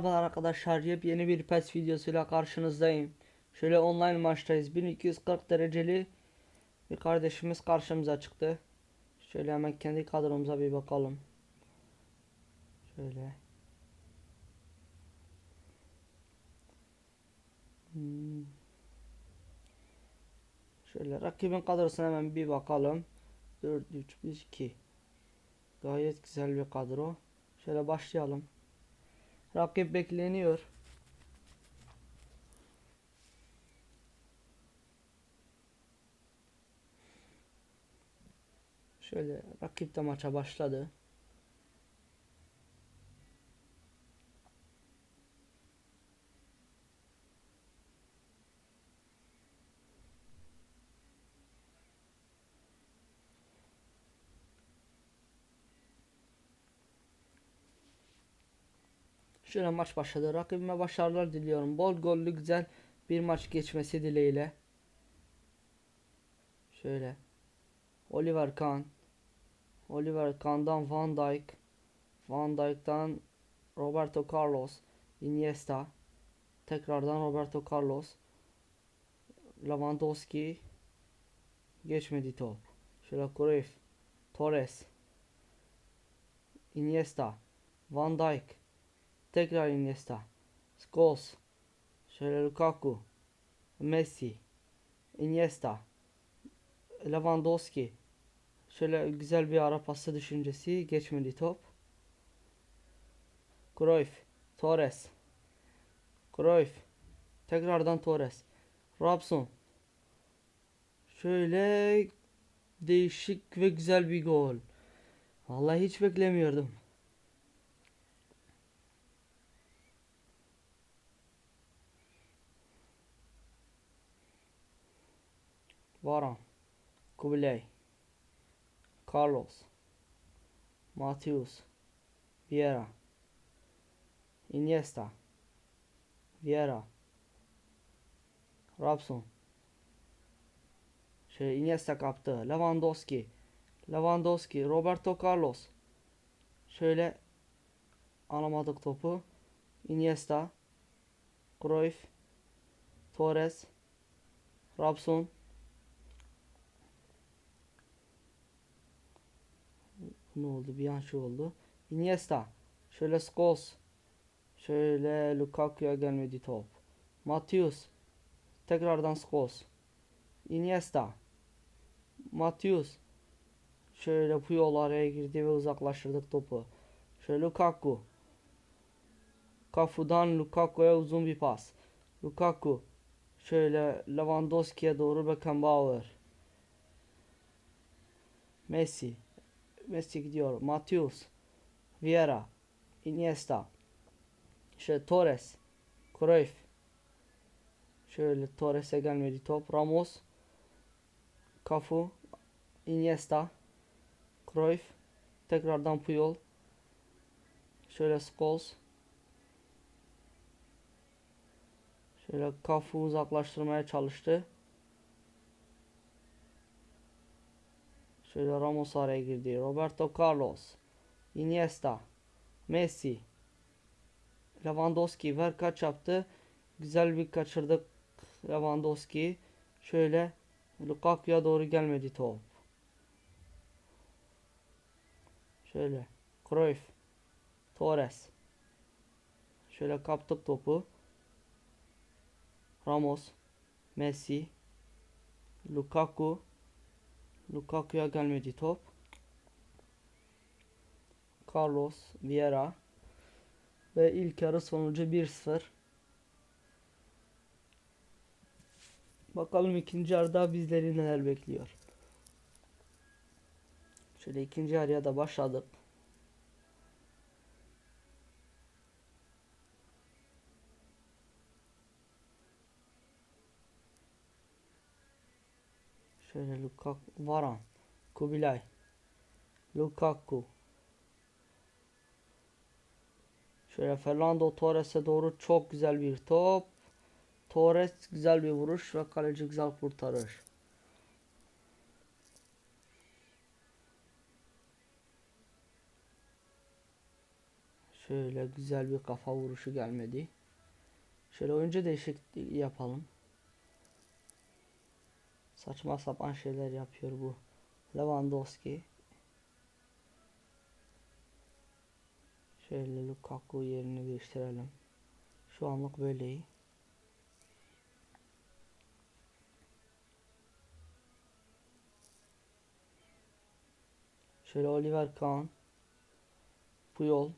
Merhabalar arkadaşlar yepyeni bir PES videosuyla karşınızdayım. Şöyle online maçtayız. 1240 dereceli bir kardeşimiz karşımıza çıktı. Şöyle hemen kendi kadromuza bir bakalım. Şöyle. Hmm. Şöyle rakibin kadrosuna hemen bir bakalım. 4 3 1 2. Gayet güzel bir kadro. Şöyle başlayalım. Rakip bekleniyor. Şöyle rakip de maça başladı. Şöyle maç başladı. Rakibime başarılar diliyorum. Bol gollü güzel bir maç geçmesi dileğiyle. Şöyle. Oliver Kahn. Oliver Kahn'dan Van Dijk. Van Dijk'tan Roberto Carlos. Iniesta. Tekrardan Roberto Carlos. Lewandowski. Geçmedi top. Şöyle Cruyff. Torres. Iniesta. Van Dijk. Tekrar Iniesta. Scholes. Şöyle Lukaku. Messi. Iniesta. Lewandowski. Şöyle güzel bir ara pası düşüncesi. Geçmedi top. Cruyff. Torres. Cruyff. Tekrardan Torres. Robson. Şöyle değişik ve güzel bir gol. Vallahi hiç beklemiyordum. Varan, Kubilay, Carlos, Matheus, Vieira, Iniesta, Vieira, Robson. Şöyle Iniesta kaptı. Lewandowski, Lewandowski, Roberto Carlos. Şöyle alamadık topu. Iniesta, Cruyff, Torres, Robson. Ne oldu? Bir an şey oldu. Iniesta. Şöyle Scholes. Şöyle Lukaku'ya gelmedi top. Matius. Tekrardan Scholes. Iniesta. Matius. Şöyle Puyol araya girdi ve uzaklaştırdık topu. Şöyle Lukaku. Kafu'dan Lukaku'ya uzun bir pas. Lukaku. Şöyle Lewandowski'ye doğru Beckenbauer. Messi. Messi gidiyor. Matius. Vieira. Iniesta. Şöyle Torres. Cruyff. Şöyle Torres'e gelmedi top. Ramos. Cafu. Iniesta. Cruyff. Tekrardan Puyol. Şöyle Scholes. Şöyle Cafu uzaklaştırmaya çalıştı. Şöyle Ramos araya girdi. Roberto Carlos. Iniesta. Messi. Lewandowski ver kaç yaptı. Güzel bir kaçırdık Lewandowski. Şöyle Lukaku'ya doğru gelmedi top. Şöyle Cruyff. Torres. Şöyle kaptık topu. Ramos. Messi. Lukaku. Lukaku'ya gelmedi top. Carlos Vieira ve ilk yarı sonucu 1-0. Bakalım ikinci yarıda bizleri neler bekliyor. Şöyle ikinci yarıya da başladık. Şöyle Lukaku, Varan, Kubilay, Lukaku. Şöyle Fernando Torres'e doğru çok güzel bir top. Torres güzel bir vuruş ve kaleci güzel kurtarış. Şöyle güzel bir kafa vuruşu gelmedi. Şöyle oyuncu değişikliği yapalım. Saçma sapan şeyler yapıyor bu. Lewandowski. Şöyle Lukaku yerini değiştirelim. Şu anlık böyle iyi. Şöyle Oliver Kahn. Puyol.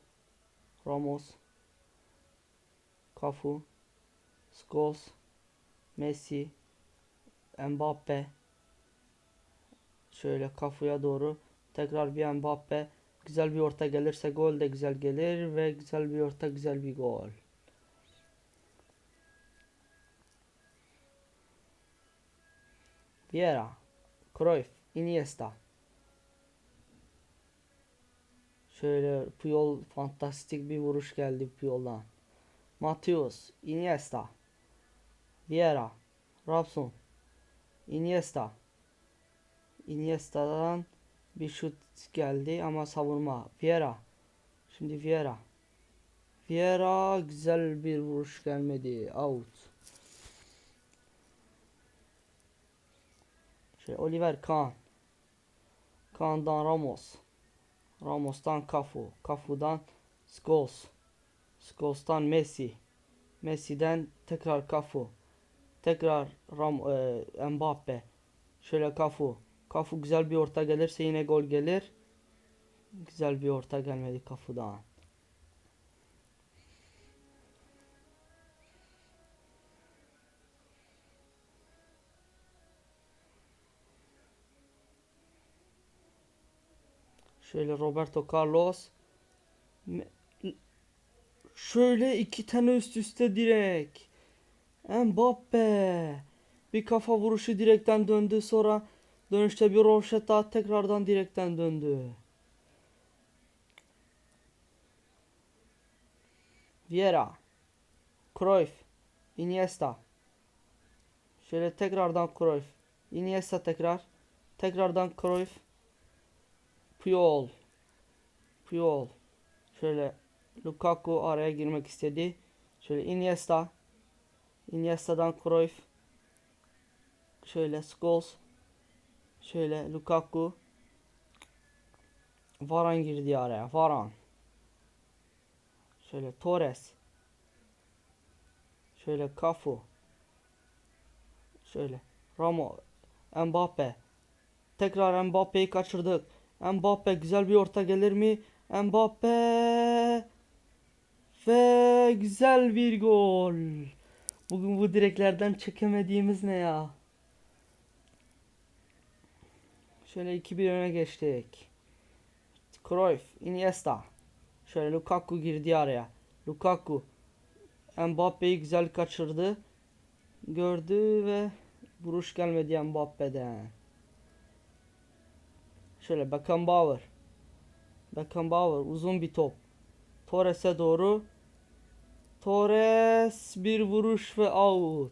Ramos. Cafu. Scholes. Messi. Mbappe. Şöyle Cafu'ya doğru. Tekrar bir Mbappe. Güzel bir orta gelirse gol de güzel gelir ve güzel bir orta güzel bir gol. Vieira, Cruyff, Iniesta. Şöyle Puyol fantastik bir vuruş geldi Puyol'dan. Mateus, Iniesta. Vieira, Robson, Iniesta. Iniesta'dan bir şut geldi ama savunma. Vieira. Şimdi Vieira. Vieira güzel bir vuruş gelmedi. Out. Şey Oliver Kahn. Kahn'dan Ramos. Ramos'tan Cafu. Cafu'dan Scholes. Scholes'tan Messi. Messi'den tekrar Cafu. Tekrar Ram e, Mbappe. Şöyle Cafu. Cafu güzel bir orta gelirse yine gol gelir. Güzel bir orta gelmedi Cafu'dan. Şöyle Roberto Carlos. Şöyle iki tane üst üste direk. Mbappe. Bir kafa vuruşu direkten döndü sonra dönüşte bir roşeta tekrardan direkten döndü. Vieira. Cruyff. Iniesta. Şöyle tekrardan Cruyff. Iniesta tekrar. Tekrardan Cruyff. Puyol. Puyol. Şöyle Lukaku araya girmek istedi. Şöyle Iniesta. Iniesta'dan Cruyff. Şöyle Scholes. Şöyle Lukaku. Varan girdi araya. Varan. Şöyle Torres. Şöyle Cafu. Şöyle Ramo. Mbappe. Tekrar Mbappe'yi kaçırdık. Mbappe güzel bir orta gelir mi? Mbappe ve güzel bir gol. Bugün bu direklerden çekemediğimiz ne ya? Şöyle 2-1 öne geçtik. Cruyff, Iniesta. Şöyle Lukaku girdi araya. Lukaku Mbappe'yi güzel kaçırdı. Gördü ve vuruş gelmedi Mbappe'den. Şöyle Beckenbauer. Beckenbauer uzun bir top. Torres'e doğru. Torres bir vuruş ve out.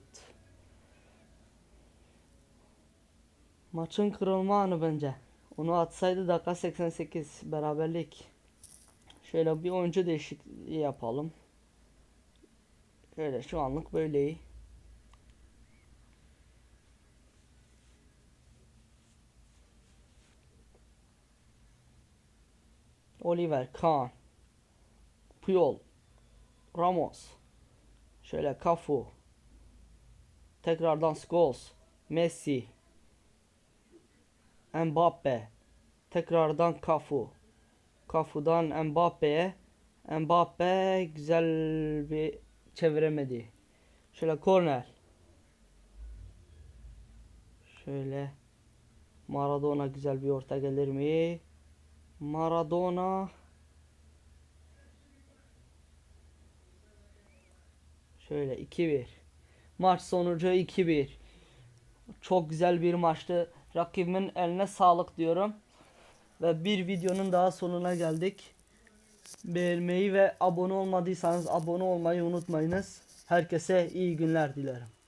Maçın kırılma anı bence. Onu atsaydı dakika 88 beraberlik. Şöyle bir oyuncu değişikliği yapalım. Şöyle şu anlık böyle iyi. Oliver Kahn. Puyol. Ramos. Şöyle Cafu. Tekrardan Scholes. Messi. Mbappe. Tekrardan Cafu. Cafu'dan Mbappe'ye. Mbappe güzel bir çeviremedi. Şöyle korner. Şöyle Maradona güzel bir orta gelir mi? Maradona Şöyle 2-1. Maç sonucu 2-1. Çok güzel bir maçtı. Rakibimin eline sağlık diyorum. Ve bir videonun daha sonuna geldik. Beğenmeyi ve abone olmadıysanız abone olmayı unutmayınız. Herkese iyi günler dilerim.